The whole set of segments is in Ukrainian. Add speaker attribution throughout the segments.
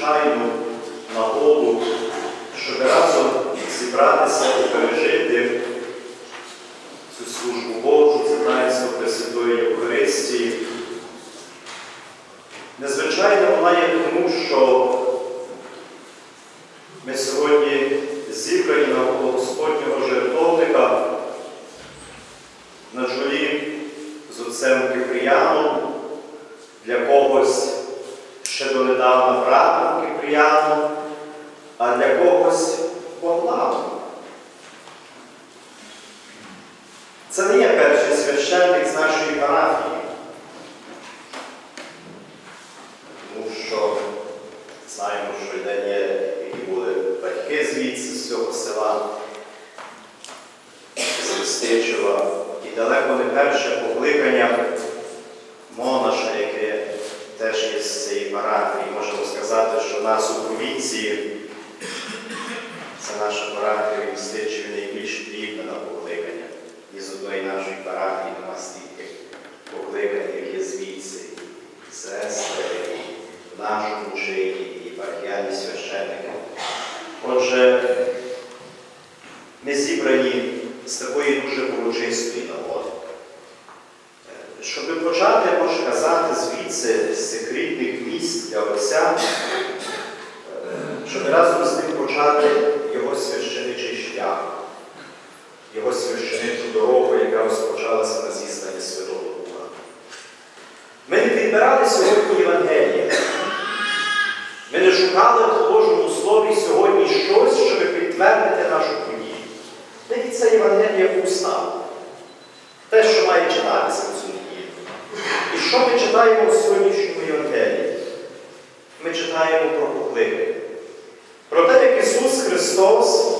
Speaker 1: незвичайну нагоду, щоб разом зібратися і пережити цю службу Божу, це таїнство Пресвятої Євхаристії. Незвичайно вона є тому, що ми сьогодні зібрані навколо Господнього жертовника на чолі з отцем Кипріяном, для когось ще донедавна братом Кипріяном, а для когось Богданом. Це не є перший священник з нашої парафії. Тому що знаємо, що йде є, які були батьки звідси з цього села, з Листичева, і далеко не перше покликання монаша, яке теж є з цієї парафії. Можемо сказати, що нас у провінції, це наша парафія Листичеві найбільш потрібна на покликання. І з одної нашої парафії нема стільки покликань, як є звідси, сестри, в нашому чині, і пархіальні священники. Отже, ми зібрані з такої дуже урочистої нагоди. Щоб почати, можна казати, звідси цих місць для Отця, е, щоб разом з ним почати його священичий шлях, його священичу дорогу, яка розпочалася на зістані Святого Духа. Ми не підбирали сьогодні Євангелія. Ми не шукали в Божому Слові сьогодні щось, щоб підтвердити нашу подію. Навіть це Євангелія уста. Те, що має читатися в. І що ми читаємо в сьогоднішньому Євангелії? Ми читаємо про покликання. Про те, як Ісус Христос,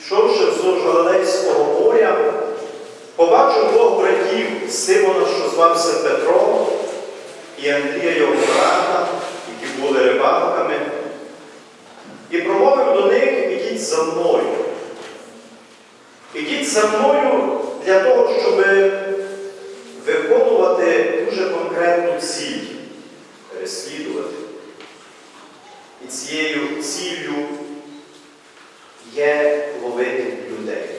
Speaker 1: йшовши вздовж Галилейського моря, побачив двох братів Симона, що звався Петро, і Андрія його брата, які були рибалками, і промовив до них, ідіть за мною. Ідіть за мною для того, щоб цією ціллю є ловити людей.